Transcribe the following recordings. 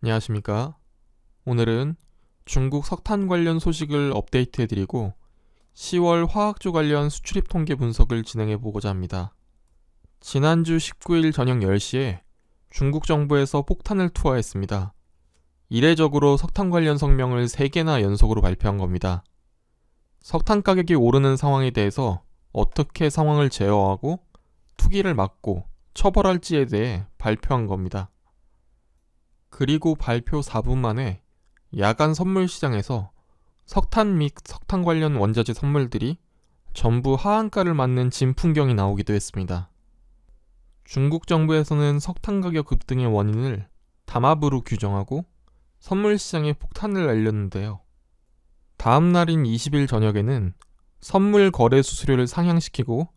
안녕하십니까. 오늘은 중국 석탄 관련 소식을 업데이트해드리고 10월 화학조 관련 수출입 통계 분석을 진행해보고자 합니다. 지난주 19일 저녁 10시에 중국 정부에서 폭탄을 투하했습니다. 이례적으로 석탄 관련 성명을 3개나 연속으로 발표한 겁니다. 석탄 가격이 오르는 상황에 대해서 어떻게 상황을 제어하고 투기를 막고 처벌할지에 대해 발표한 겁니다. 그리고 발표 4분 만에 야간 선물 시장에서 석탄 및 석탄 관련 원자재 선물들이 전부 하한가를 맞는 진풍경이 나오기도 했습니다. 중국 정부에서는 석탄 가격 급등의 원인을 담합으로 규정하고 선물 시장에 폭탄을 날렸는데요. 다음 날인 20일 저녁에는 선물 거래 수수료를 상향시키고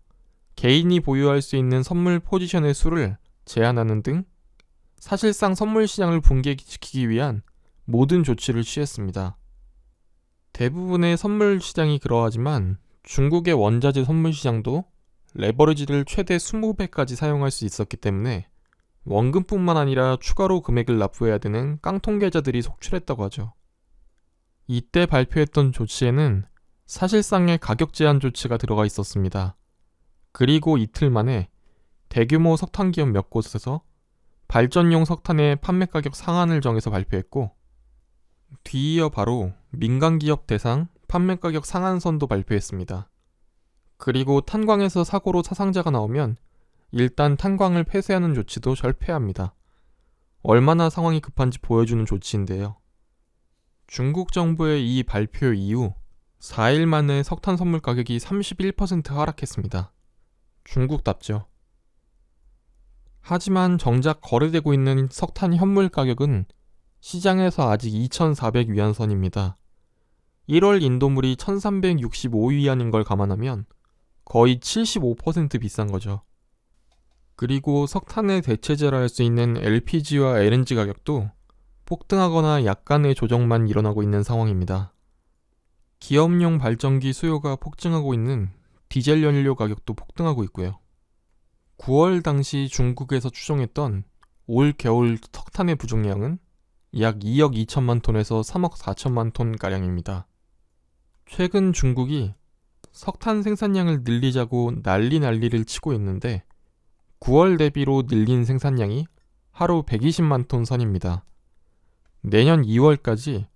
개인이 보유할 수 있는 선물 포지션의 수를 제한하는 등 사실상 선물 시장을 붕괴시키기 위한 모든 조치를 취했습니다. 대부분의 선물 시장이 그러하지만 중국의 원자재 선물 시장도 레버리지를 최대 20배까지 사용할 수 있었기 때문에 원금뿐만 아니라 추가로 금액을 납부해야 되는 깡통 계좌들이 속출했다고 하죠. 이때 발표했던 조치에는 사실상의 가격 제한 조치가 들어가 있었습니다. 그리고 이틀 만에 대규모 석탄 기업 몇 곳에서 발전용 석탄의 판매 가격 상한을 정해서 발표했고 뒤이어 바로 민간 기업 대상 판매 가격 상한선도 발표했습니다. 그리고 탄광에서 사고로 사상자가 나오면 일단 탄광을 폐쇄하는 조치도 절폐합니다. 얼마나 상황이 급한지 보여주는 조치인데요. 중국 정부의 이 발표 이후 4일 만에 석탄 선물 가격이 31% 하락했습니다. 중국답죠. 하지만 정작 거래되고 있는 석탄 현물 가격은 시장에서 아직 2,400위안선입니다. 1월 인도물이 1,365위안인 걸 감안하면 거의 75% 비싼 거죠. 그리고 석탄의 대체제라 할 수 있는 LPG와 LNG 가격도 폭등하거나 약간의 조정만 일어나고 있는 상황입니다. 기업용 발전기 수요가 폭증하고 있는 디젤 연료 가격도 폭등하고 있고요. 9월 당시 중국에서 추정했던 올 겨울 석탄의 부족량은 약 2억 2천만 톤에서 3억 4천만 톤 가량입니다. 최근 중국이 석탄 생산량을 늘리자고 난리 난리를 치고 있는데 9월 대비로 늘린 생산량이 하루 120만 톤 선입니다. 내년 2월까지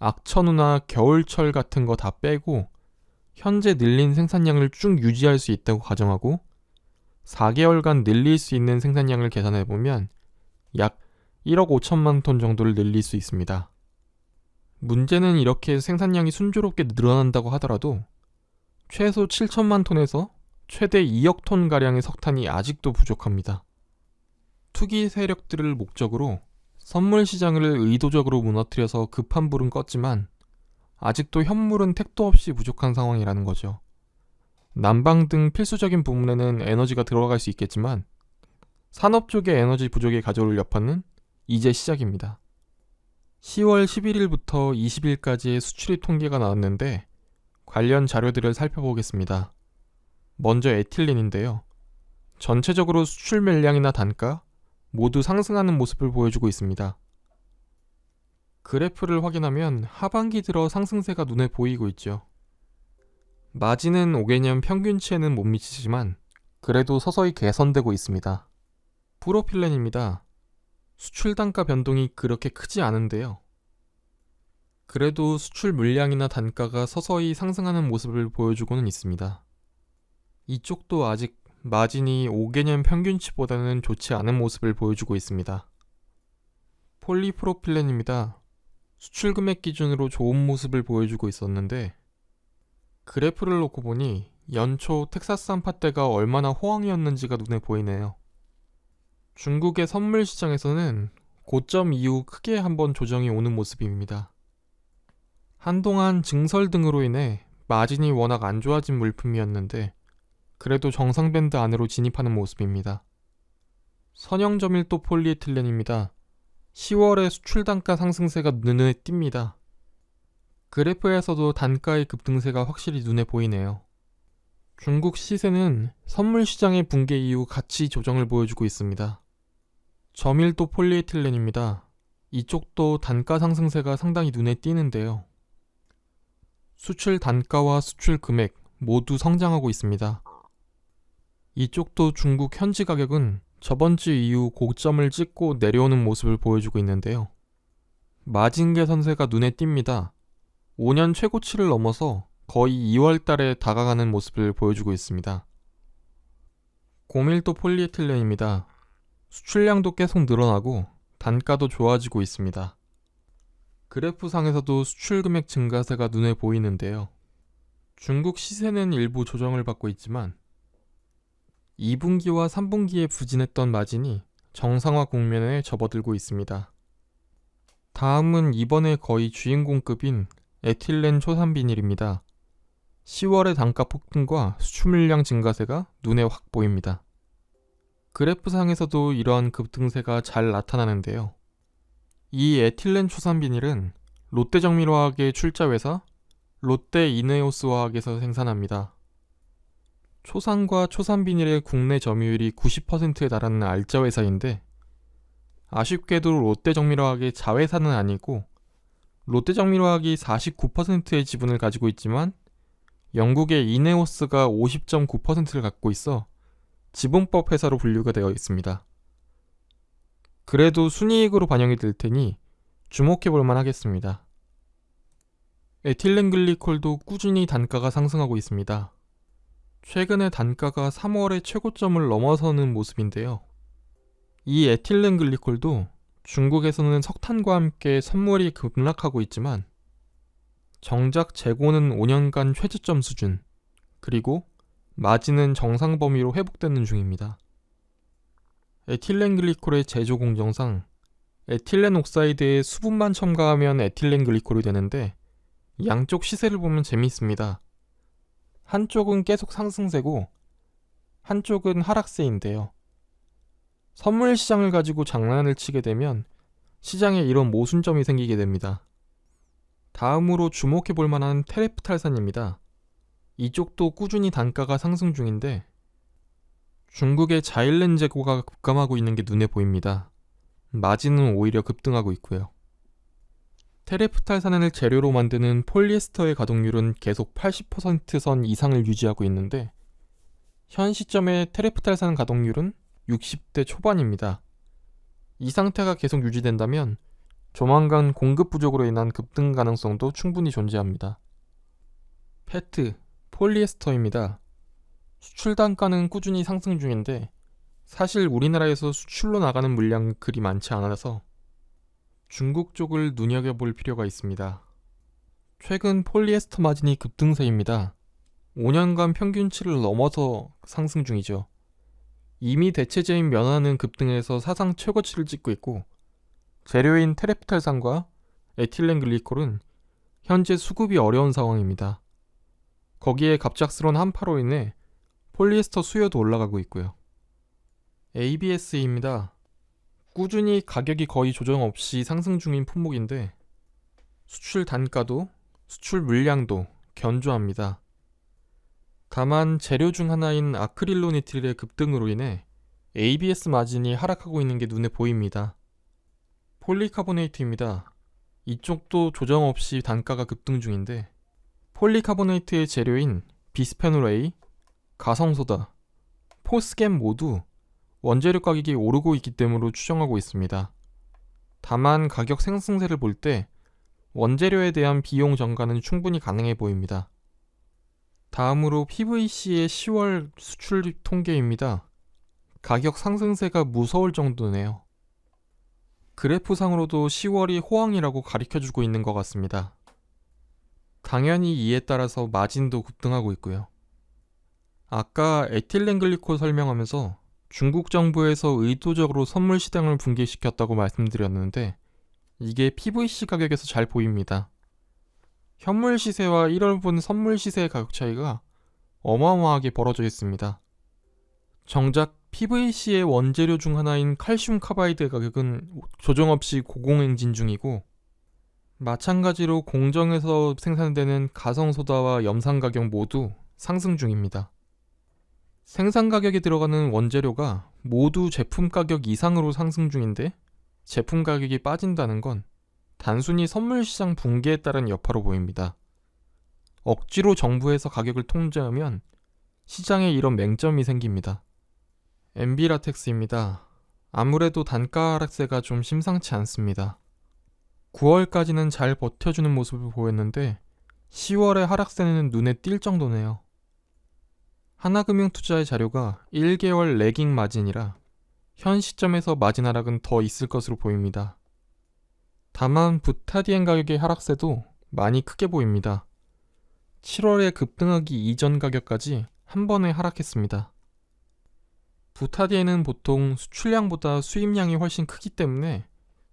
악천후나 겨울철 같은 거 다 빼고 현재 늘린 생산량을 쭉 유지할 수 있다고 가정하고 4개월간 늘릴 수 있는 생산량을 계산해 보면 약 1억 5천만 톤 정도를 늘릴 수 있습니다. 문제는 이렇게 생산량이 순조롭게 늘어난다고 하더라도 최소 7천만 톤에서 최대 2억 톤 가량의 석탄이 아직도 부족합니다. 투기 세력들을 목적으로 선물 시장을 의도적으로 무너뜨려서 급한 불은 껐지만 아직도 현물은 택도 없이 부족한 상황이라는 거죠. 난방 등 필수적인 부문에는 에너지가 들어갈 수 있겠지만 산업 쪽의 에너지 부족에 가져올 여파는 이제 시작입니다. 10월 11일부터 20일까지의 수출입 통계가 나왔는데 관련 자료들을 살펴보겠습니다. 먼저 에틸렌인데요. 전체적으로 수출 물량이나 단가 모두 상승하는 모습을 보여주고 있습니다. 그래프를 확인하면 하반기 들어 상승세가 눈에 보이고 있죠. 마진은 5개년 평균치에는 못 미치지만 그래도 서서히 개선되고 있습니다. 프로필렌입니다. 수출 단가 변동이 그렇게 크지 않은데요. 그래도 수출 물량이나 단가가 서서히 상승하는 모습을 보여주고는 있습니다. 이쪽도 아직 마진이 5개년 평균치보다는 좋지 않은 모습을 보여주고 있습니다. 폴리프로필렌입니다. 수출 금액 기준으로 좋은 모습을 보여주고 있었는데 그래프를 놓고 보니 연초 텍사스산 팥대가 얼마나 호황이었는지가 눈에 보이네요. 중국의 선물 시장에서는 고점 이후 크게 한번 조정이 오는 모습입니다. 한동안 증설 등으로 인해 마진이 워낙 안 좋아진 물품이었는데 그래도 정상 밴드 안으로 진입하는 모습입니다. 선형저밀도 폴리에틸렌입니다. 10월에 수출 단가 상승세가 눈에 띕니다. 그래프에서도 단가의 급등세가 확실히 눈에 보이네요. 중국 시세는 선물 시장의 붕괴 이후 가치 조정을 보여주고 있습니다. 저밀도 폴리에틸렌입니다. 이쪽도 단가 상승세가 상당히 눈에 띄는데요. 수출 단가와 수출 금액 모두 성장하고 있습니다. 이쪽도 중국 현지 가격은 저번 주 이후 고점을 찍고 내려오는 모습을 보여주고 있는데요. 마진 개선세가 눈에 띕니다. 5년 최고치를 넘어서 거의 2월 달에 다가가는 모습을 보여주고 있습니다. 고밀도 폴리에틸렌입니다. 수출량도 계속 늘어나고 단가도 좋아지고 있습니다. 그래프상에서도 수출 금액 증가세가 눈에 보이는데요. 중국 시세는 일부 조정을 받고 있지만 2분기와 3분기에 부진했던 마진이 정상화 국면에 접어들고 있습니다. 다음은 이번에 거의 주인공급인 에틸렌 초산비닐입니다. 10월의 단가 폭등과 수출 물량 증가세가 눈에 확 보입니다. 그래프상에서도 이러한 급등세가 잘 나타나는데요. 이 에틸렌 초산비닐은 롯데정밀화학의 출자회사 롯데 이네오스화학에서 생산합니다. 초산과 초산비닐의 국내 점유율이 90%에 달하는 알짜 회사인데 아쉽게도 롯데정밀화학의 자회사는 아니고 롯데정밀화학이 49%의 지분을 가지고 있지만 영국의 이네오스가 50.9%를 갖고 있어 지분법 회사로 분류가 되어 있습니다. 그래도 순이익으로 반영이 될 테니 주목해 볼 만 하겠습니다. 에틸렌 글리콜도 꾸준히 단가가 상승하고 있습니다. 최근에 단가가 3월의 최고점을 넘어서는 모습인데요. 이 에틸렌 글리콜도 중국에서는 석탄과 함께 선물이 급락하고 있지만 정작 재고는 5년간 최저점 수준, 그리고 마진은 정상 범위로 회복되는 중입니다. 에틸렌 글리콜의 제조 공정상 에틸렌 옥사이드에 수분만 첨가하면 에틸렌 글리콜이 되는데 양쪽 시세를 보면 재미있습니다. 한쪽은 계속 상승세고 한쪽은 하락세인데요. 선물 시장을 가지고 장난을 치게 되면 시장에 이런 모순점이 생기게 됩니다. 다음으로 주목해 볼 만한 테레프탈산입니다. 이쪽도 꾸준히 단가가 상승 중인데 중국의 자일렌 재고가 급감하고 있는 게 눈에 보입니다. 마진은 오히려 급등하고 있고요. 테레프탈산을 재료로 만드는 폴리에스터의 가동률은 계속 80%선 이상을 유지하고 있는데 현 시점의 테레프탈산 가동률은 60대 초반입니다. 이 상태가 계속 유지된다면 조만간 공급 부족으로 인한 급등 가능성도 충분히 존재합니다. 페트, 폴리에스터입니다. 수출 단가는 꾸준히 상승 중인데 사실 우리나라에서 수출로 나가는 물량이 그리 많지 않아서 중국 쪽을 눈여겨볼 필요가 있습니다. 최근 폴리에스터 마진이 급등세입니다. 5년간 평균치를 넘어서 상승 중이죠. 이미 대체제인 면화는 급등해서 사상 최고치를 찍고 있고 재료인 테레프탈산과 에틸렌 글리콜은 현재 수급이 어려운 상황입니다. 거기에 갑작스러운 한파로 인해 폴리에스터 수요도 올라가고 있고요. ABS입니다. 꾸준히 가격이 거의 조정 없이 상승 중인 품목인데 수출 단가도 수출 물량도 견조합니다. 다만 재료 중 하나인 아크릴로니틸의 급등으로 인해 ABS 마진이 하락하고 있는 게 눈에 보입니다. 폴리카보네이트입니다. 이쪽도 조정 없이 단가가 급등 중인데 폴리카보네이트의 재료인 비스페놀 A, 가성소다, 포스겜 모두 원재료 가격이 오르고 있기 때문에 추정하고 있습니다. 다만 가격 상승세를 볼 때 원재료에 대한 비용 전가는 충분히 가능해 보입니다. 다음으로 PVC의 10월 수출 통계입니다. 가격 상승세가 무서울 정도네요. 그래프상으로도 10월이 호황이라고 가리켜주고 있는 것 같습니다. 당연히 이에 따라서 마진도 급등하고 있고요. 아까 에틸렌 글리콜 설명하면서 중국 정부에서 의도적으로 선물 시장을 붕괴시켰다고 말씀드렸는데 이게 PVC 가격에서 잘 보입니다. 현물 시세와 1월 분 선물 시세의 가격 차이가 어마어마하게 벌어져 있습니다. 정작 PVC의 원재료 중 하나인 칼슘 카바이드 가격은 조정 없이 고공행진 중이고 마찬가지로 공정에서 생산되는 가성소다와 염산 가격 모두 상승 중입니다. 생산 가격에 들어가는 원재료가 모두 제품 가격 이상으로 상승 중인데 제품 가격이 빠진다는 건 단순히 선물 시장 붕괴에 따른 여파로 보입니다. 억지로 정부에서 가격을 통제하면 시장에 이런 맹점이 생깁니다. MB라텍스입니다. 아무래도 단가 하락세가 좀 심상치 않습니다. 9월까지는 잘 버텨주는 모습을 보였는데 10월의 하락세는 눈에 띌 정도네요. 하나금융투자의 자료가 1개월 레깅 마진이라 현 시점에서 마진 하락은 더 있을 것으로 보입니다. 다만 부타디엔 가격의 하락세도 많이 크게 보입니다. 7월에 급등하기 이전 가격까지 한 번에 하락했습니다. 부타디엔은 보통 수출량보다 수입량이 훨씬 크기 때문에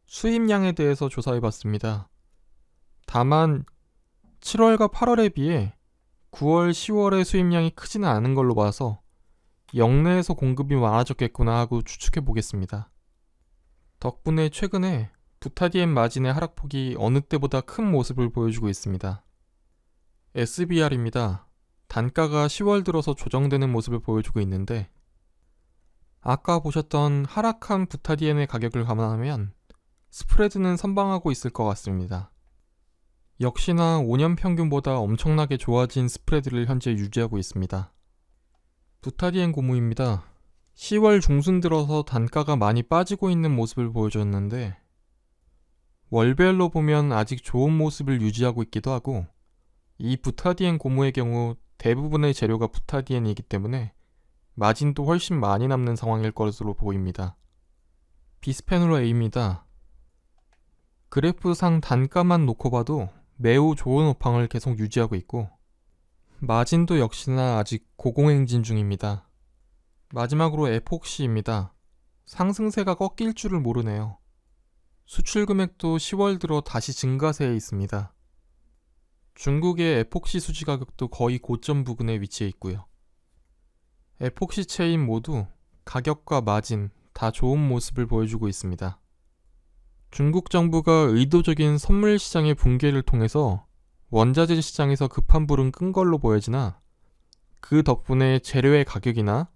수입량에 대해서 조사해 봤습니다. 다만 7월과 8월에 비해 9월, 10월의 수입량이 크지는 않은 걸로 봐서 역내에서 공급이 많아졌겠구나 하고 추측해 보겠습니다. 덕분에 최근에 부타디엔 마진의 하락폭이 어느 때보다 큰 모습을 보여주고 있습니다. SBR입니다. 단가가 10월 들어서 조정되는 모습을 보여주고 있는데 아까 보셨던 하락한 부타디엔의 가격을 감안하면 스프레드는 선방하고 있을 것 같습니다. 역시나 5년 평균보다 엄청나게 좋아진 스프레드를 현재 유지하고 있습니다. 부타디엔 고무입니다. 10월 중순 들어서 단가가 많이 빠지고 있는 모습을 보여줬는데 월별로 보면 아직 좋은 모습을 유지하고 있기도 하고 이 부타디엔 고무의 경우 대부분의 재료가 부타디엔이기 때문에 마진도 훨씬 많이 남는 상황일 것으로 보입니다. 비스페놀 A입니다. 그래프상 단가만 놓고 봐도 매우 좋은 호황을 계속 유지하고 있고 마진도 역시나 아직 고공행진 중입니다. 마지막으로 에폭시입니다. 상승세가 꺾일 줄을 모르네요. 수출 금액도 10월 들어 다시 증가세에 있습니다. 중국의 에폭시 수지 가격도 거의 고점 부근에 위치해 있고요. 에폭시 체인 모두 가격과 마진 다 좋은 모습을 보여주고 있습니다. 중국 정부가 의도적인 선물 시장의 붕괴를 통해서 원자재 시장에서 급한 불은 끈 걸로 보여지나 그 덕분에 재료의 가격이나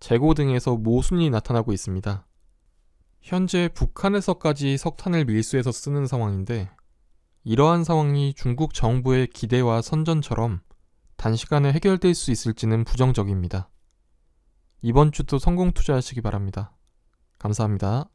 재고 등에서 모순이 나타나고 있습니다. 현재 북한에서까지 석탄을 밀수해서 쓰는 상황인데 이러한 상황이 중국 정부의 기대와 선전처럼 단시간에 해결될 수 있을지는 부정적입니다. 이번 주도 성공 투자하시기 바랍니다. 감사합니다.